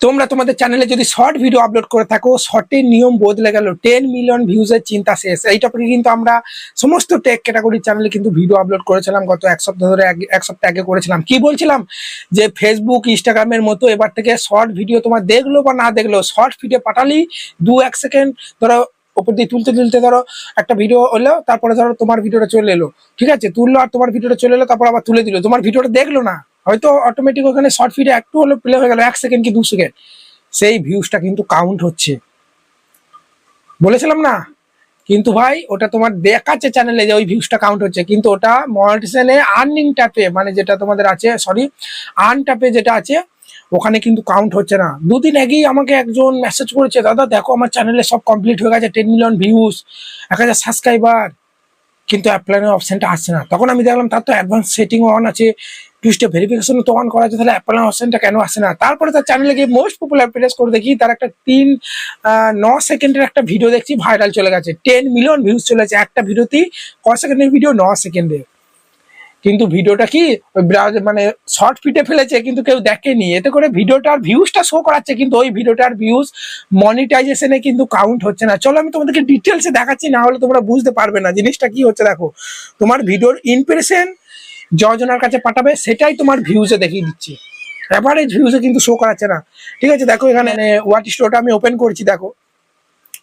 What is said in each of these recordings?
তোমরা তোমাদের চ্যানেলে যদি শর্ট ভিডিও আপলোড করে থাকো শর্টের নিয়ম বদলে গেল টেন মিলিয়ন ভিউজের চিন্তা শেষ। এই টপিকে কিন্তু আমরা সমস্ত টেক ক্যাটাগরির চ্যানেলে কিন্তু ভিডিও আপলোড করেছিলাম, গত এক সপ্তাহ ধরে এক- সপ্তাহ আগে করেছিলাম। কি বলছিলাম? যে ফেসবুক ইনস্টাগ্রামের মতো এবার থেকে শর্ট ভিডিও তোমার দেখল বা না দেখল শর্ট ভিডিও পাঠালেই দু এক সেকেন্ড ধরো ওপর দিয়ে তুলতে তুলতে ধরো একটা ভিডিও হলো, তারপরে ধরো তোমার ভিডিওটা চলে এলো। ঠিক আছে? তুললো আর তোমার ভিডিওটা চলে এলো, তারপর আবার তুলে দিল। তোমার ভিডিওটা দেখল না। হয়তো অটোমেটিক ওখানে শর্ট ভিডিও একটু হলো প্লে হয়ে গেল, এক সেকেন্ড কি দু সেকেন্ড সেই ভিউজটা কিন্তু কাউন্ট হচ্ছে। বলেছিলাম না? কিন্তু ভাই, ওটা তোমার দেখাচ্ছে চ্যানেলে যে ওই ভিউসটা কাউন্ট হচ্ছে, কিন্তু ওটা মনিটাইজেশনে আর্নিং ট্যাপে মানে যেটা তোমাদের আছে সরি আর্ন ট্যাপে যেটা আছে, ওখানে কিন্তু কাউন্ট হচ্ছে না। দুদিন আগেই আমাকে একজন মেসেজ করেছে, দাদা, দেখো আমার চ্যানেলে সব কমপ্লিট হয়ে গেছে টেন মিলিয়ন ভিউজ এক হাজার সাবস্ক্রাইবার কিন্তু অ্যাপ্লাইনের অপশনটা আসছে না। তখন আমি দেখলাম তার তো অ্যাডভান্স সেটিং অন আছে টু স্টেপ ভেরিফিকেশন তো অন করা আছে, তাহলে অ্যাপ্লাইন অপশনটা কেন আসে না? তারপরে তার চ্যানেলে গিয়ে মোস্ট পপুলার প্রেস করে দেখি, তার একটা তিন ন সেকেন্ডের একটা ভিডিও দেখছি ভাইরাল চলে গেছে। টেন মিলিয়ন ভিউজ চলেছে একটা ভিডিওতেই ক সেকেন্ডের ভিডিও ন সেকেন্ডে। কিন্তু ভিডিওটা কি মানে শর্ট ফিটে ফেলেছে কিন্তু কেউ দেখেনি। এতে করে ভিডিওটার ভিউজটা শো করাচ্ছে কিন্তু ওই ভিডিওটার ভিউজ মনিটাইজেশনে কিন্তু কাউন্ট হচ্ছে না। চলো আমি তোমাদেরকে ডিটেলসে দেখাচ্ছি, না হলে তোমরা বুঝতে পারবে না। জিনিসটা কি হচ্ছে দেখো, তোমার ভিডিওর ইমপ্রেশন যজনের কাছে পাঠাবে, সেটাই তোমার ভিউজে দেখিয়ে দিচ্ছে। অ্যাভারেজ ভিউজে কিন্তু শো করাচ্ছে না। ঠিক আছে, দেখো এখানে ওয়াট স্টোরটা আমি ওপেন করছি, দেখো।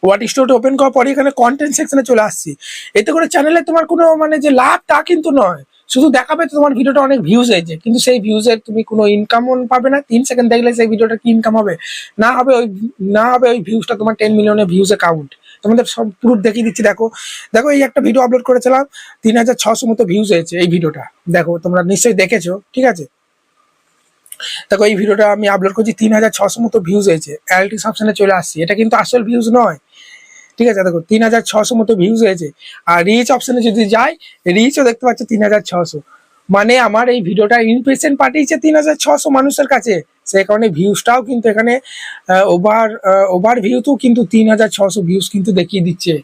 ওয়াট স্টোরটা ওপেন করার পরে এখানে কন্টেন্ট সেকশনে চলে আসছি। এতে করে চ্যানেলে তোমার কোনো মানে যে লাভ তা কিন্তু নয়। শুধু দেখাবে তো তোমার ভিডিওটা অনেক ভিউজ হয়েছে, কিন্তু সেই ভিউজের তুমি কোনো ইনকামও পাবে না। তিন সেকেন্ড দেখলে সেই ভিডিওটা কি ইনকাম হবে? না হবে ওই, না হবে ওই ভিউজটা তোমার টেন মিলিয়নের ভিউজে কাউন্ট তোমাদের সব প্রুফ দেখিয়ে দিচ্ছি, দেখো। দেখো, এই একটা ভিডিও আপলোড করেছিলাম, তিন হাজার ছশো মতো ভিউজ হয়েছে এই ভিডিওটা দেখো, তোমরা নিশ্চয়ই দেখেছ, ঠিক আছে? দেখো, এই ভিডিওটা আমি আপলোড করছি, তিন হাজার ছশো মতো ভিউজ হয়েছে। অ্যালটিস অপশনে চলে আসছি। এটা কিন্তু আসল ভিউজ নয়। ঠিক আছে, দেখো, তিন হাজার ছশো মতো ভিউজ হয়েছে। আর রিচ অপশনে যদি যাই রিচও দেখতে পাচ্ছ তিন হাজার ছশো। মানে আমার এই ভিডিওটা ইমপ্রেশন পাঠিয়েছে তিন হাজার ছশো মানুষের কাছে। সেই কারণে ভিউজটাও কিন্তু এখানে ওভার ওভার ভিউতেও কিন্তু তিন হাজার ছশো ভিউজ কিন্তু দেখিয়ে দিচ্ছে।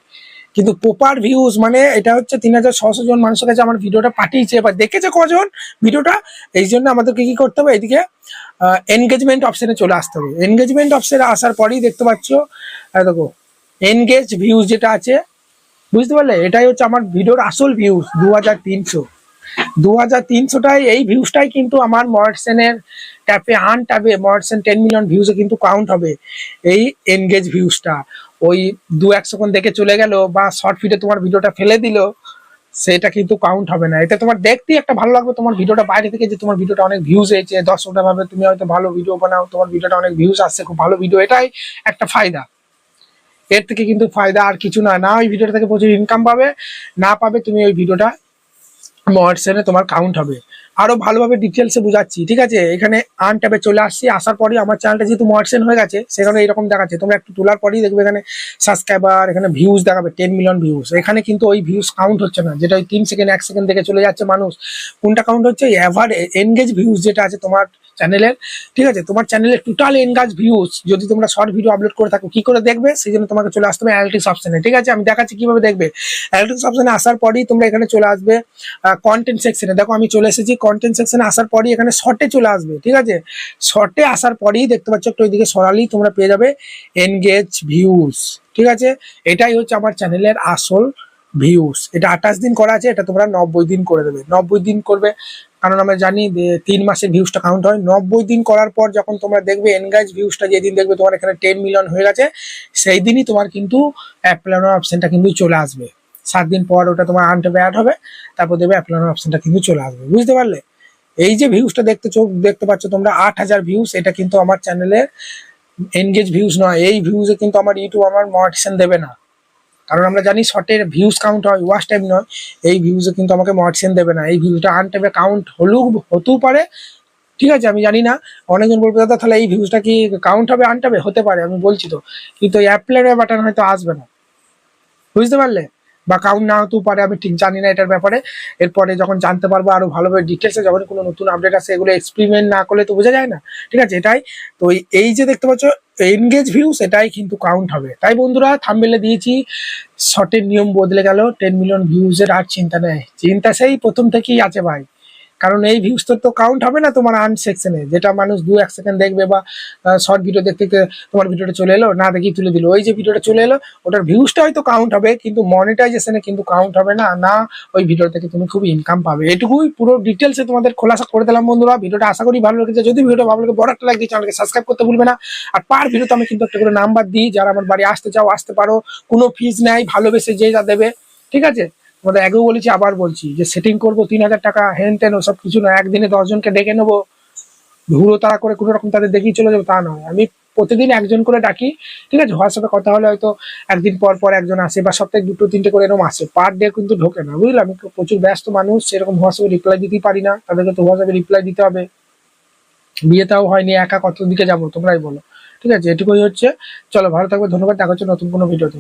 কিন্তু প্রপার ভিউজ মানে এটা হচ্ছে তিন হাজার ছশো জন মানুষের কাছে আমার ভিডিওটা পাঠিয়েছে। এবার দেখেছে কজন ভিডিওটা এই জন্য আমাদেরকে কি করতে হবে এদিকে এনগেজমেন্ট অপশানে চলে আসতে হবে। এনগেজমেন্ট অপশানে আসার পরেই দেখতে পাচ্ছ দেখো এনগেজ ভিউজ যেটা আছে, বুঝতে পারলে? এটাই হচ্ছে আমার ভিডিওর আসল ভিউজ দু হাজার তিনশো। দু হাজার তিনশোটাই, এই ভিউজটাই কিন্তু আমার মর্টসেনের ট্যাপে আন ট্যাপে মর্টসেন টেন মিলিয়ন ভিউজে কিন্তু কাউন্ট হবে, এই এনগেজ ভিউজটা ওই দু এক সেকেন্ড দেখে চলে গেল, বা শর্ট ফিডে তোমার ভিডিওটা ফেলে দিল, সেটা কিন্তু কাউন্ট হবে না। এটা তোমার দেখতেই একটা ভালো লাগবে, তোমার ভিডিওটা বাইরে থেকে যে তোমার ভিডিওটা অনেক ভিউজ হয়েছে দর্শকরা ভাবে তুমি হয়তো ভালো ভিডিও বানাও, তোমার ভিডিওটা অনেক ভিউজ আসছে, খুব ভালো ভিডিও এটাই একটা ফায়দা। এর থেকে কিন্তু ফায়দা আর কিছু না। না ওই ভিডিওটা থেকে প্রচুর ইনকাম পাবে, না পাবে তুমি ওই ভিডিওটা হোয়াটসঅ্যাপে তোমার কাউন্ট হবে। আরও ভালোভাবে ডিটেলসে বুঝাচ্ছি, ঠিক আছে? এখানে আন ট্যাবে চলে আসছি, আসার পরেই আমার চ্যানেলটা যেহেতু মহাটসেন হয়ে গেছে, সেখানে এরকম দেখাচ্ছে। তোমরা একটু তোলার পরেই দেখবে এখানে সাবস্ক্রাইবার এখানে ভিউজ দেখাবে টেন মিলিয়ন ভিউজ এখানে কিন্তু ওই ভিউজ কাউন্ট হচ্ছে না, যেটা ওই তিন সেকেন্ড এক সেকেন্ড দেখে চলে যাচ্ছে মানুষ। কোনটা কাউন্ট হচ্ছে? এভার এনগেজ ভিউজ যেটা আছে তোমার চ্যানেলের ঠিক আছে? তোমার চ্যানেলের টোটাল এনগাজ ভিউজ যদি তোমরা শর্ট ভিডিও আপলোড করে থাকো, কি করে দেখবে? সেই জন্য তোমাকে চলে আসতে হবে অ্যানালিটিক্স অপশনে ঠিক আছে? আমি দেখাচ্ছি কীভাবে দেখবে। অ্যানালিটিক্স অপশনে আসার পরেই তোমরা এখানে চলে আসবে কন্টেন্ট সেকশনে দেখো, আমি চলে এসেছি কন্টেন্ট সেকশনে আসার পরই এখানে শর্টে চলে আসবে, ঠিক আছে? শর্টে আসার পরেই দেখতে পাচ্ছ একটু ওইদিকে সরালেই তোমরা পেয়ে যাবে এনগেজ ভিউজ ঠিক আছে? এটাই হচ্ছে আমার চ্যানেলের আসল ভিউজ এটা আঠাশ দিন করা আছে, এটা তোমরা নব্বই দিন করে দেবে। নব্বই দিন করবে, কারণ আমরা জানি তিন মাসের ভিউসটা কাউন্ট হয়। নব্বই দিন করার পর যখন তোমরা দেখবে এনগাইজ ভিউসটা যেদিন দেখবে তোমার এখানে টেন মিলিয়ন হয়ে গেছে সেই দিনই তোমার কিন্তু অ্যাপ্লানো অপশনটা কিন্তু চলে আসবে। সাত দিন পর ওটা তোমার আনটেপে অ্যাড হবে, তারপর দেবে অ্যাপ্লানো অপশনটা কিন্তু চলে আসবে, বুঝতে পারলে? এই যে ভিউসটা দেখতে চোখ, দেখতে পাচ্ছ তোমরা, আট হাজার ভিউজ এটা কিন্তু আমার চ্যানেলের এনগেজ ভিউজ নয়, এই ভিউজে কিন্তু আমার ইউটিউব আমার মটিশন দেবে না। কারণ আমরা জানি শর্টের ভিউজ কাউন্ট হয় ওয়াচ টাইম নয়, এই ভিউজে কিন্তু আমাকে মটিশন দেবে না, এই ভিউজটা আন টাইমে কাউন্ট হলেও হতেও পারে, ঠিক আছে? আমি জানি না, অনেকজন বলবে, দাদা, তাহলে এই ভিউজটা কি কাউন্ট হবে আনটাবে হতে পারে, আমি বলছি তো, কিন্তু এই অ্যাপ্লাইয়ের বাটন হয়তো আসবে না, বুঝতে পারলে? বা কাউন্ট না হতেও পারে, আমি ঠিক জানি না এটার ব্যাপারে। এরপরে যখন জানতে পারব আরও ভালোভাবে ডিটেলসে যখন কোনো নতুন আপডেট আছে এগুলো এক্সপেরিমেন্ট না করলে তো বোঝা যায় না। ঠিক আছে, এটাই। তো এই- যে দেখতে পাচ্ছ এনগেজ ভিউ সেটাই কিন্তু কাউন্ট হবে। তাই বন্ধুরা থামবেলে দিয়েছি শর্টের নিয়ম বদলে গেল টেন মিলিয়ন ভিউজের আর চিন্তা নেই। চিন্তা সেই প্রথম থেকেই আছে ভাই। কারণ এই ভিউজ তো কাউন্ট হবে না তোমার আর্ন সেকশনে যেটা মানুষ দু এক সেকেন্ড দেখবে বা শর্ট ভিডিও দেখতে তোমার ভিডিওটা চলে এলো, না দেখি তুলে দিল। ওই যে ভিডিওটা চলে এলো, ওটার ভিউজটা হয়তো কাউন্ট হবে, কিন্তু মনিটাইজেশনে কিন্তু কাউন্ট হবে না না ওই ভিডিও থেকে তুমি খুব ইনকাম পাবে। এটুকুই পুরো ডিটেলসে তোমাদের খোলাসা করে দিলাম বন্ধুরা। ভিডিওটা আশা করি ভালো লেগেছে। যদি ভিডিও ভালো লাগে, বড় একটা দিয়ে চ্যানেলকে সাবস্ক্রাইব করতে ভুলবে না। আর পার ভিডিওতে আমি কিন্তু একটা করে নাম্বার দিই, যারা আমার বাড়ি আসতে চাও, আসতে পারো। কোনো ফিজ নাই, ভালোবেসে যে যা দেবে, ঠিক আছে? তোমাদের আগেও বলেছি, আবার বলছি যে সেটিং করব, তিন হাজার টাকা হেন টেন ওসব কিছু না একদিনে দশজনকে ডেকে নেব। ঘুরো তারা করে কোনো রকম তাদের দেখেই চলে যাব, তা নয়। আমি প্রতিদিন একজন করে ডাকি, ঠিক আছে? হোয়াটসঅ্যাপে কথা হলে হয়তো একদিন পর পর একজন আসে বা সপ্তাহে দুটো, তিনটে করে এরকম আসে। পার ডে কিন্তু ঢোকে না বুঝলাম আমি প্রচুর ব্যস্ত মানুষ, সেরকম হোয়াটসঅ্যাপে রিপ্লাই দিতেই পারি না। তাদেরকে তো হোয়াটসঅ্যাপে রিপ্লাই দিতে হবে। বিয়েটাও হয়নি, একা কত দিকে যাব, তোমরাই বলো। ঠিক আছে? এটুকুই হচ্ছে। চলো, ভালো থাকবে, ধন্যবাদ। দেখা হচ্ছে নতুন কোনো ভিডিওতে।